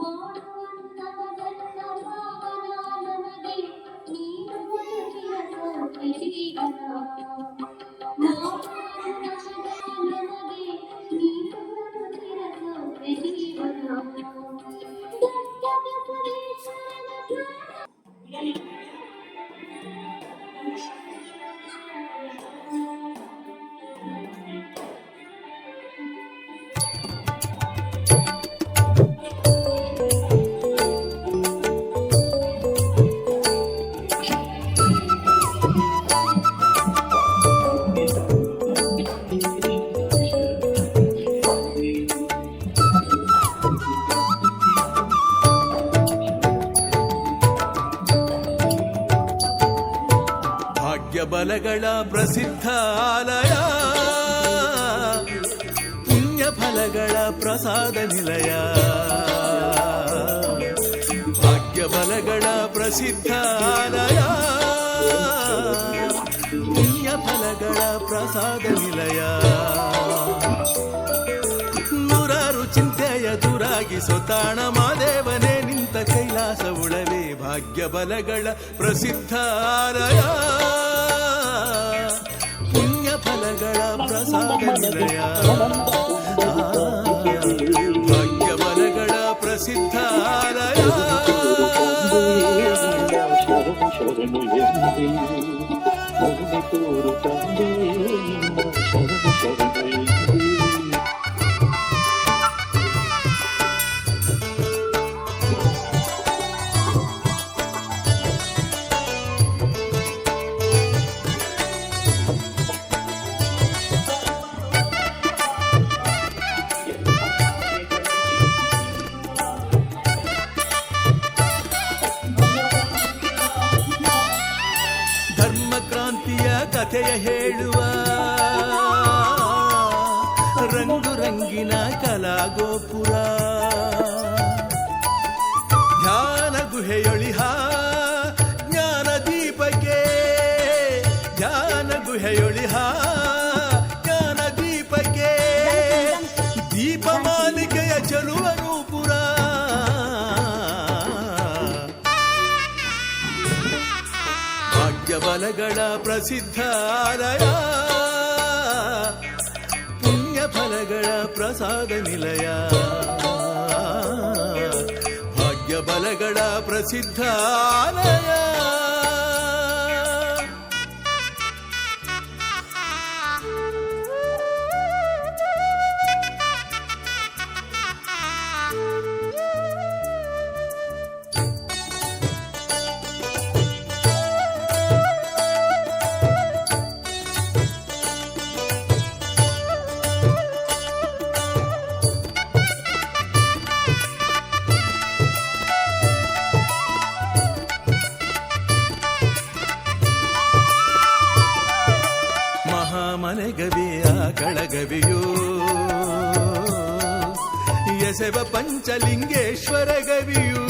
Thank you. ಪ್ರಸಿದ್ಧ ಆಲಯ. ಪುಣ್ಯ ಫಲಗಳ ಪ್ರಸಾದ ನಿಲಯ. ಭಾಗ್ಯಬಲಗಳ ಪ್ರಸಿದ್ಧ ಆಲಯ. ಪುಣ್ಯ ಫಲಗಳ ಪ್ರಸಾದ ನಿಲಯ. ನೂರಾರು ಚಿಂತೆಯ ದುರಾಗಿಸೋ ತಾಣ ಮಾದೇವನೇ ಕೈಲಾಸ ಉಳವೆ ಭಾಗ್ಯ ಬಲಗಳ ಪ್ರಸಿದ್ಧ ಆಲಯ ಪುಣ್ಯ ಫಲಗಳ ಪ್ರಸಾದ ನಿಲಯ ಭಾಗ್ಯ ಬಲಗಳ ಪ್ರಸಿದ್ಧಾಲಯ ಶರಣು ಶರಣು ತೋರು ತಂದೆ ರಂಗಿನ ಕಲಾಗೋಪುರ. ಧ್ಯಾನ ಗುಹೆಯೊಳಿಹ ಜ್ಞಾನ ದೀಪಕ್ಕೆ ಧ್ಯಾನ ಗುಹೆಯೊಳಿಹ ಜ್ಞಾನ ದೀಪಕ್ಕೆ ದೀಪ ಮಾಲಿಕೆಯ ಚಲುವ ನೂಪುರ ಭಾಗ್ಯಬಲಗಳ ಪ್ರಸಿದ್ಧ ಆಲಯ. ಪುಣ್ಯ ಪ್ರಸಾದ ನಿಲಯ. ಭಾಗ್ಯಬಲಗಳ ಪ್ರಸಿದ್ಧ ಆಲಯ ಕಳಗವಿಯೋ ಎಸೆವ ಪಂಚಲಿಂಗೇಶ್ವರ ಗವಿಯೂ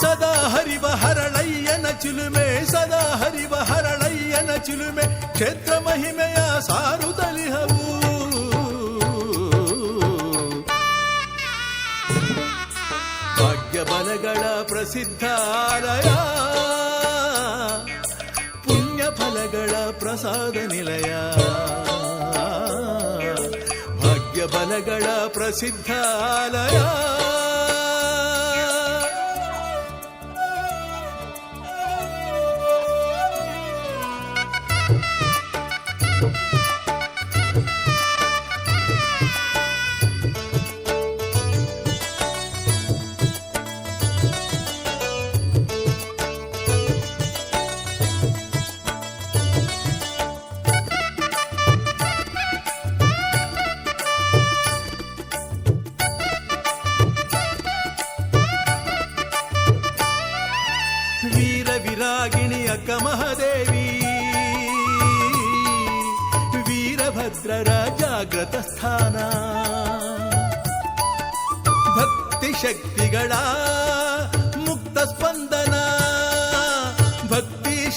ಸದಾ ಹರಿವ ಹರಳಯ್ಯನ ಚಿಲುಮೆ, ಸದಾ ಹರಿವ ಹರಳಯ್ಯನ ಚಿಲುಮೆ, ಕ್ಷೇತ್ರ ಮಹಿಮೆಯ ಸಾರುತ್ತಲಿಹವು ಭಾಗ್ಯ ಬಲಗಳ ಪ್ರಸಿದ್ಧ ಆಲಯ. ಪುಣ್ಯ ಫಲಗಳ ಪ್ರಸಾದ ನಿಲಯ. ಭಾಗ್ಯ ಬಲಗಳ ಪ್ರಸಿದ್ಧ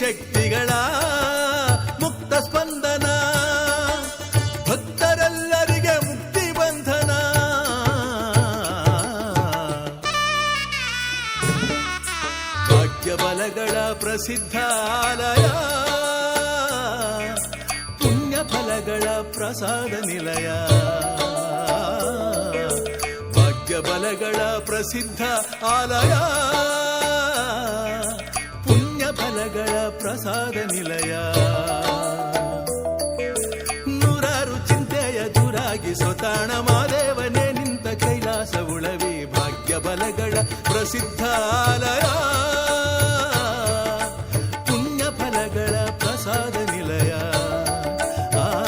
ಶಕ್ತಿಗಳ ಮುಕ್ತ ಸ್ಪಂದನ, ಭಕ್ತರೆಲ್ಲರಿಗೆ ಮುಕ್ತಿ ಬಂಧನ. ಭಾಗ್ಯಬಲಗಳ ಪ್ರಸಿದ್ಧ ಆಲಯ ಪುಣ್ಯ ಪ್ರಸಾದ ನಿಲಯ. ಭಾಗ್ಯಬಲಗಳ ಪ್ರಸಿದ್ಧ ಆಲಯ ಫಲಗಳ ಪ್ರಸಾದ ನಿಲಯ. ನೂರಾರು ಚಿಂತೆಯ ದೂರಾಗಿ ಸ್ವತಾಣ ಮಾದೇವನೇ ನಿಂತ ಕೈಲಾಸ ಉಳವಿ ಭಾಗ್ಯ ಬಲಗಳ ಪ್ರಸಿದ್ಧ ಆಲಯ. ಪುಣ್ಯ ಪ್ರಸಾದ ನಿಲಯ. ಆ,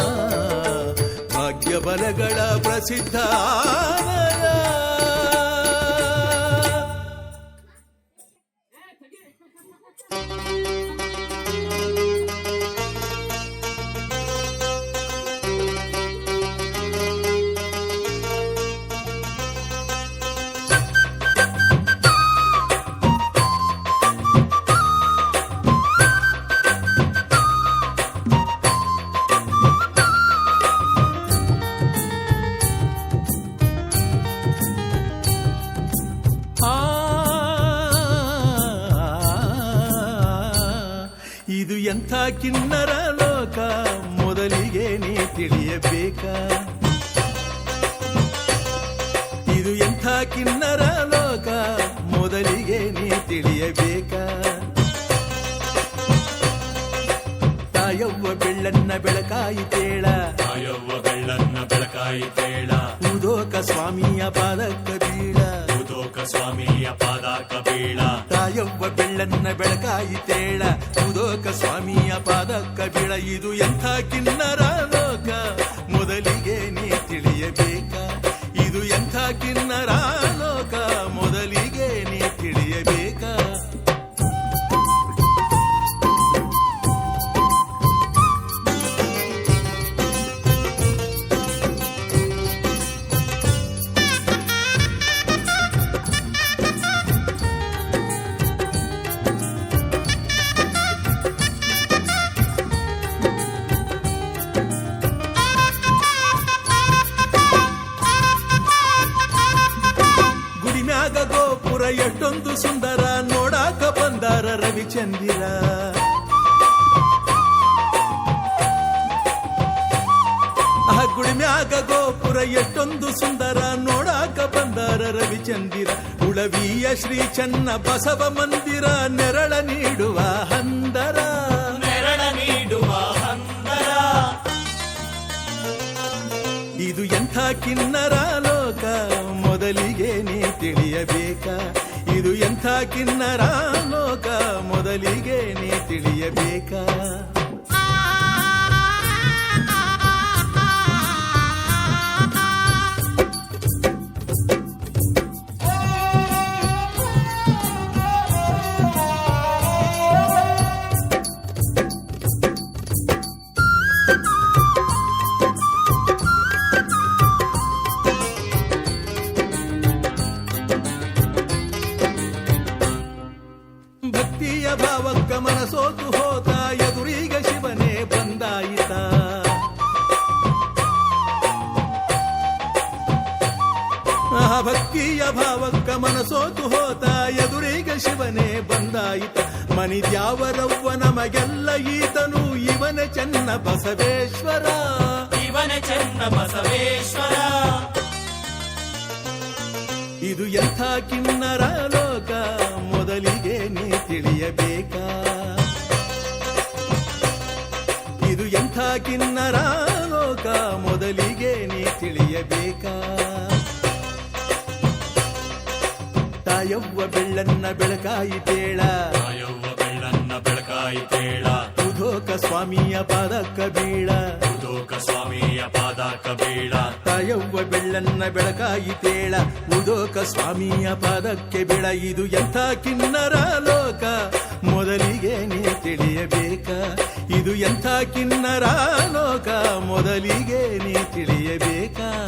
ಕಿನ್ನರ ಲೋಕ ಮೊದಲಿಗೆ ನೀ ತಿಳಿಯಬೇಕಾ. ಇದು ಎಂಥ ಕಿನ್ನರ ಲೋಕ ಮೊದಲಿಗೆ ನೀ ತಿಳಿಯಬೇಕಾ. ತಾಯವ್ವ ಬೆಳ್ಳನ್ನ ಬೆಳಕಾಯಿತೇಳ ತಾಯವ್ವ ಬೆಳ್ಳನ್ನ ಬೆಳಕಾಯಿ ತೇಳ. ಉದೋಕ ಸ್ವಾಮಿಯ ಪಾದಕ್ಕ ಬೀಳ. ಉದೋಕ ಸ್ವಾಮಿಯ ಪಾದಕ ಬೇಳ. ತಾಯವ್ವ ಬೆಳ್ಳನ್ನ ಬೆಳಕಾಯಿತೇಳ ಉದೋಕ ಸ್ವಾಮಿಯ ಪಾದಕ್ಕ ಬಿಳ ಇದು ಎಂಥ ಕಿನ್ನರ ರವಿಚಂದಿರ ಆ ಗುಡಿಮ್ಯಾಗ ಗೋಪುರ ಎಷ್ಟೊಂದು ಸುಂದರ ನೋಡಾಕ ಬಂದಾರ ರವಿಚಂದಿರ. ಉಳವಿಯ ಶ್ರೀ ಚನ್ನ ಬಸವ ಮಂದಿರ ನೆರಳ ನೀಡುವ ಹಂದರ. ನೆರಳ ನೀಡುವ ಹಂದರ. ಇದು ಎಂಥ ಕಿನ್ನರ ಲೋಕ ಮೊದಲಿಗೆ ನೀ ತಿಳಿಯಬೇಕ. ಕಿನ್ನರ ಲೋಕ ಮೊದಲಿಗೆ ನೀ ತಿಳಿಯಬೇಕಾ? ಭಕ್ತಿಯ ಭಾವಕ್ಕ ಮನಸೋತು ಹೋತ ಎದುರೀಗ ಶಿವನೇ ಬಂದಾಯಿತ. ಮನಿದ್ಯಾವರವ್ವ ನಮಗೆಲ್ಲ ಈತನು ಇವನ ಚೆನ್ನ ಬಸವೇಶ್ವರ. ಇವನ ಚನ್ನ ಬಸವೇಶ್ವರ. ಇದು ಎಂಥ ಕಿನ್ನರ ಲೋಕ ಮೊದಲಿಗೆ ನೀ ತಿಳಿಯಬೇಕಾ. ಇದು ಎಂಥ ಕಿನ್ನರ ಲೋಕ ಮೊದಲಿಗೆ ನೀ ತಿಳಿಯಬೇಕಾ. ಬೆಳ್ಳನ್ನ ಬೆಳಕಾಯಿತೇಳ ಕಾಯವ್ವ ಬೆಳ್ಳನ್ನ ಬೆಳಕಾಯಿ ತೇಳ. ಉದೋಕ ಸ್ವಾಮಿಯ ಪಾದಕ್ಕ ಬೀಳ. ಉದೋಕ ಸ್ವಾಮಿಯ ಪಾದ ಕಬೀಳ ತಾಯವ್ವ ಬೆಳ್ಳನ್ನ ಬೆಳಕಾಯಿ ತೇಳ. ಉದೋಕ ಸ್ವಾಮಿಯ ಪಾದಕ್ಕೆ ಬೆಳ. ಇದು ಎಂಥ ಕಿನ್ನರ ಲೋಕ? ಮೊದಲಿಗೆ ನೀ ತಿಳಿಯಬೇಕ. ಇದು ಎಂಥ ಕಿನ್ನರ ಲೋಕ? ಮೊದಲಿಗೆ ನೀ ತಿಳಿಯಬೇಕಾ.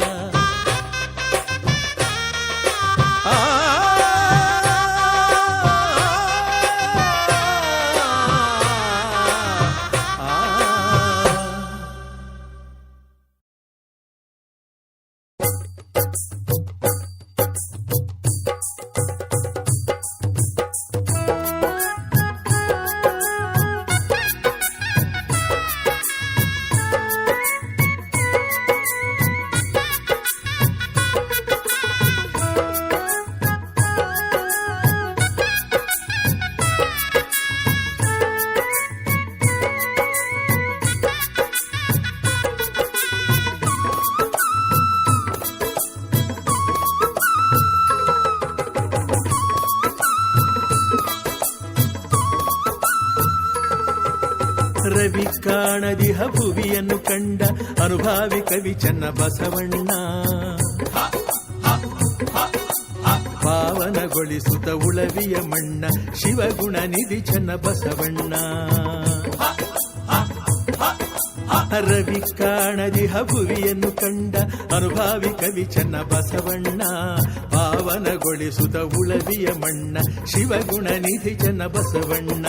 ಕಾಣದಿಹ ಭುವಿಯನ್ನು ಕಂಡ ಅನುಭಾವಿ ಕವಿ ಚನ್ನ ಬಸವಣ್ಣ ಪಾವನಗೊಳಿಸುತ್ತ ಉಳವಿಯ ಮಣ್ಣ ಶಿವಗುಣ ನಿಧಿ ಚನ್ನ ಬಸವಣ್ಣ ರವಿ ಕಾಣದಿ ಹಬುವಿಯನ್ನು ಕಂಡ ಅನುಭಾವಿ ಕವಿ ಚನ್ನ ಬಸವಣ್ಣ ಪಾವನಗೊಳಿಸುತ್ತ ಉಳವಿಯ ಮಣ್ಣ ಶಿವಗುಣ ನಿಧಿ ಚನ್ನ ಬಸವಣ್ಣ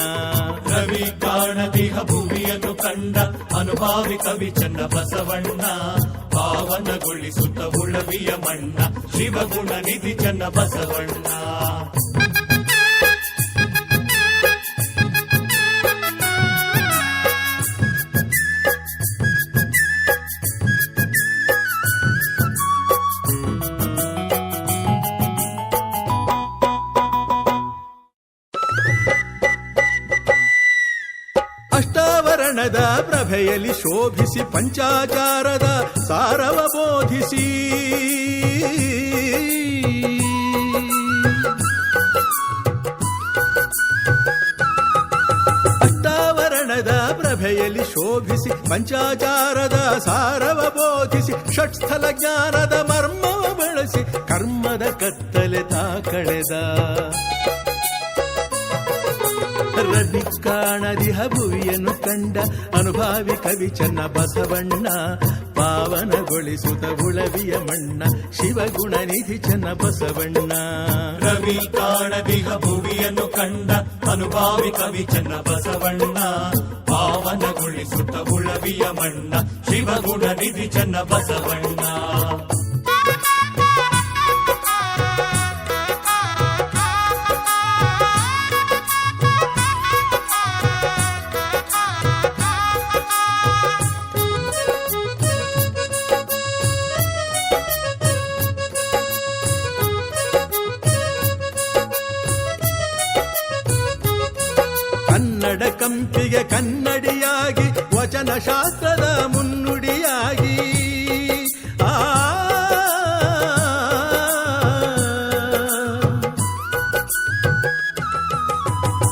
ರವಿ ಕಾಣದಿ ಭೂಮಿಯನ್ನು ಕಂಡ ಅನುಭಾವಿ ಕವಿ ಚನ್ನ ಬಸವಣ್ಣ ಪಾವನಗೊಳಿಸುತ್ತ ಉಳವಿಯ ಮಣ್ಣ ಶಿವಗುಣ ನಿಧಿ ಚನ್ನ ಬಸವಣ್ಣ. ಪ್ರಭೆಯಲ್ಲಿ ಶೋಭಿಸಿ ಪಂಚಾಚಾರದ ಸಾರವ ಬೋಧಿಸಿ. ಅಷ್ಟಾವರಣದ ಪ್ರಭೆಯಲ್ಲಿ ಶೋಭಿಸಿ ಪಂಚಾಚಾರದ ಸಾರವ ಬೋಧಿಸಿ, ಷಟ್ಸ್ಥಲ ಜ್ಞಾನದ ಮರ್ಮವ ಬಳಸಿ, ಕರ್ಮದ ಕತ್ತಲೆ ತಾ ಕಳೆದ. ಕಾಣದಿಹ ಭುವಿಯನ್ನು ಕಂಡ ಅನುಭಾವಿ ಕವಿ ಚನ್ನ ಬಸವಣ್ಣ, ಪಾವನಗೊಳಿಸುತ್ತ ಉಳವಿಯ ಮಣ್ಣ ಶಿವಗುಣ ನಿಧಿ ಚನ್ನ ಬಸವಣ್ಣ. ರವಿ ಕಾಣದಿಹ ಭುವಿಯನ್ನು ಕಂಡ ಅನುಭಾವಿ ಕವಿ ಚನ್ನ ಬಸವಣ್ಣ, ಪಾವನಗೊಳಿಸುತ್ತ ಉಳವಿಯ ಮಣ್ಣ ಶಿವಗುಣ ನಿಧಿ ಚನ್ನ ಬಸವಣ್ಣ.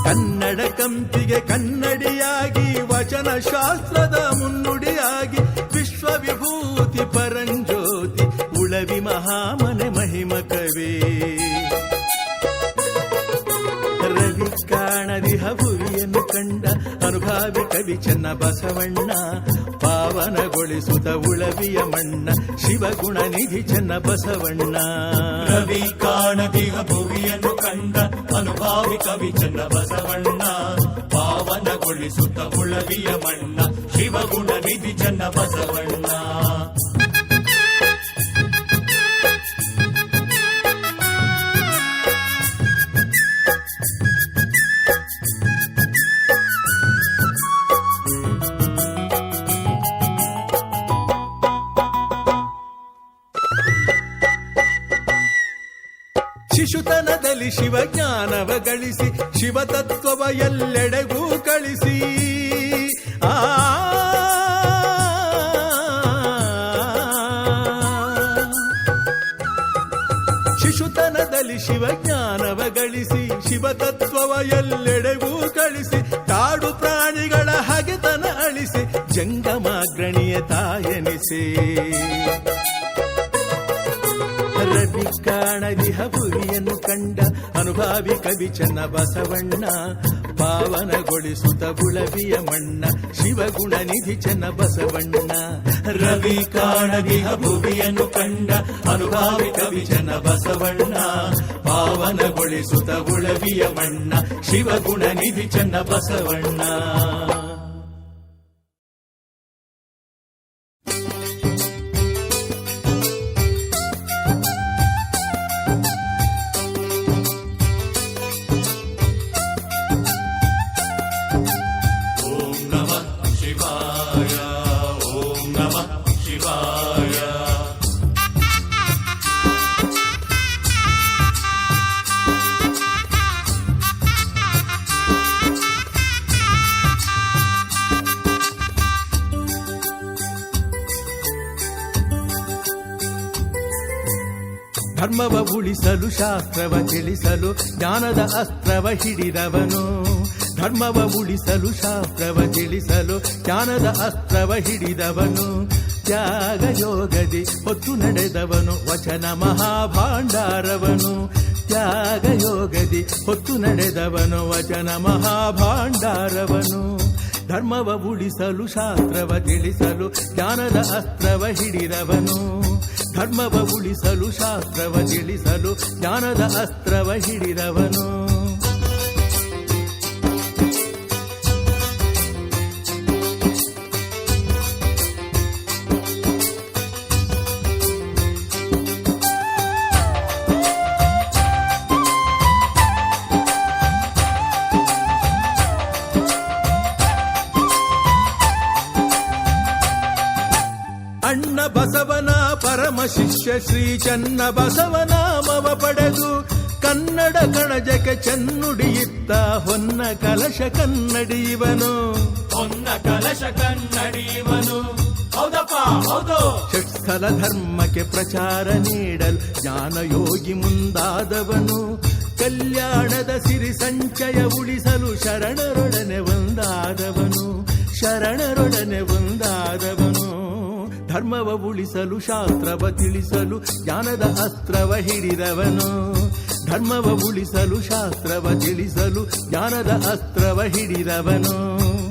ಕನ್ನಡ ಕಂಪಿಗೆ ಕನ್ನಡಿಯಾಗಿ ವಚನ ಶಾಸ್ತ್ರದ ಮುನ್ನುಡಿಯಾಗಿ ವಿಶ್ವ ವಿಭೂತಿ ಪರಂಜ್ಯೋತಿ, ಉಳವಿ ಮಹಾಮನೆ ಮಹಿಮ ಕವಿ. ರವಿ ಕಾಣದಿಹ ಭುವಿಯನ್ನು ಕಂಡ ಅನುಭಾವಿ ಕವಿ ಚೆನ್ನ ಬಸವಣ್ಣ ಪಾವನಗೊಳಿಸುತ್ತ ಉಳವಿಯ ಮಣ್ಣ ಶಿವಗುಣ ನಿಧಿ ಚನ್ನ ಬಸವಣ್ಣ ರವಿ ಭುವಿಯನ್ನು ಕಂಡ ಅನುಭಾವಿ ಕವಿ ಚನ್ನ ಬಸವಣ್ಣ ಪಾವನಗೊಳಿಸುತ್ತ ಉಳವಿಯ ಮಣ್ಣ ಶಿವಗುಣ ನಿಧಿ ಚನ್ನ ಬಸವಣ್ಣ ಗಳಿಸಿ ಶಿವತತ್ವವ ಎಲ್ಲೆಡೆಗೂ ಕಳಿಸಿ ಆ ಶಿಶುತನದಲ್ಲಿ ಶಿವಜ್ಞಾನವ ಗಳಿಸಿ ಶಿವತತ್ವವ ಎಲ್ಲೆಡೆಗೂ ಕಳಿಸಿ ಕಾಡು ಪ್ರಾಣಿಗಳ ಹಗೆತನ ಅಳಿಸಿ ಜಂಗಮಾಗ್ರಣಿಯ ತಾಯನಿಸಿ ಕಾಣದಿಹ ಭುವಿಯನ್ನು ಕಂಡ ಅನುಭಾವಿ ಕವಿ ಚನ್ನ ಬಸವಣ್ಣ ಪಾವನಗೊಳಿಸುತ್ತ ಗುಳಬಿಯ ಮಣ್ಣ ಶಿವಗುಣ ನಿಧಿ ಚನ್ನ ಬಸವಣ್ಣ ರವಿ ಕಾಣದಿಹ ಭುವಿಯನ್ನು ಕಂಡ ಅನುಭಾವಿ ಕವಿ ಚನ್ನ ಬಸವಣ್ಣ ಪಾವನಗೊಳಿಸುತ್ತ ಗುಳಬಿಯ ಮಣ್ಣ ಶಿವಗುಣ ನಿಧಿ ಚನ್ನ ಬಸವಣ್ಣ ಧರ್ಮವ ಉಳಿಸಲು ಶಾಸ್ತ್ರವ ತಿಳಿಸಲು ಜ್ಞಾನದ ಅಸ್ತ್ರವ ಹಿಡಿದವನು ಧರ್ಮವ ಉಳಿಸಲು, ಶಾಸ್ತ್ರವ ತಿಳಿಸಲು, ಜ್ಞಾನದ ಅಸ್ತ್ರವ ಹಿಡಿದವನು, ತ್ಯಾಗ ಯೋಗದಿ ಹೊತ್ತು ನಡೆದವನು, ವಚನ ಮಹಾಭಾಂಡಾರವನು, ತ್ಯಾಗ ಯೋಗದಿ ಹೊತ್ತು ನಡೆದವನು, ವಚನ ಮಹಾಭಾಂಡಾರವನು. ಧರ್ಮವ ಉಳಿಸಲು, ಶಾಸ್ತ್ರವ ತಿಳಿಸಲು, ಜ್ಞಾನದ ಅಸ್ತ್ರವ ಹಿಡಿದವನು. ಧರ್ಮವ ಉಳಿಸಲು, ಶಾಸ್ತ್ರವ ತಿಳಿಸಲು, ಜ್ಞಾನದ ಅಸ್ತ್ರವ ಹಿಡಿದವನು. ಶಿಷ್ಯ ಶ್ರೀ ಚನ್ನ ಬಸವನಾಮವ ಪಡೆದು ಕನ್ನಡ ಕಣಜಕ್ಕೆ ಚೆನ್ನುಡಿಯಿತ್ತ ಹೊನ್ನ ಕಲಶ ಕನ್ನಡಿಯವನು ಹೊನ್ನ ಕಲಶ ಕನ್ನಡಿಯುವನು ಹೌದಪ್ಪ ಹೌದು. ಷಟ್ಸ್ಥಲ ಧರ್ಮಕ್ಕೆ ಪ್ರಚಾರ ನೀಡಲು ಜ್ಞಾನಯೋಗಿ ಮುಂದಾದವನು. ಕಲ್ಯಾಣದ ಸಿರಿ ಸಂಚಯ ಉಳಿಸಲು ಧರ್ಮವ ಉಳಿಸಲು ಶಾಸ್ತ್ರವ ತಿಳಿಸಲು ಜ್ಞಾನದ ಅಸ್ತ್ರವ ಹಿಡಿದವನು. ಧರ್ಮವ ಉಳಿಸಲು ಶಾಸ್ತ್ರವ ತಿಳಿಸಲು ಜ್ಞಾನದ ಅಸ್ತ್ರವ ಹಿಡಿದವನು.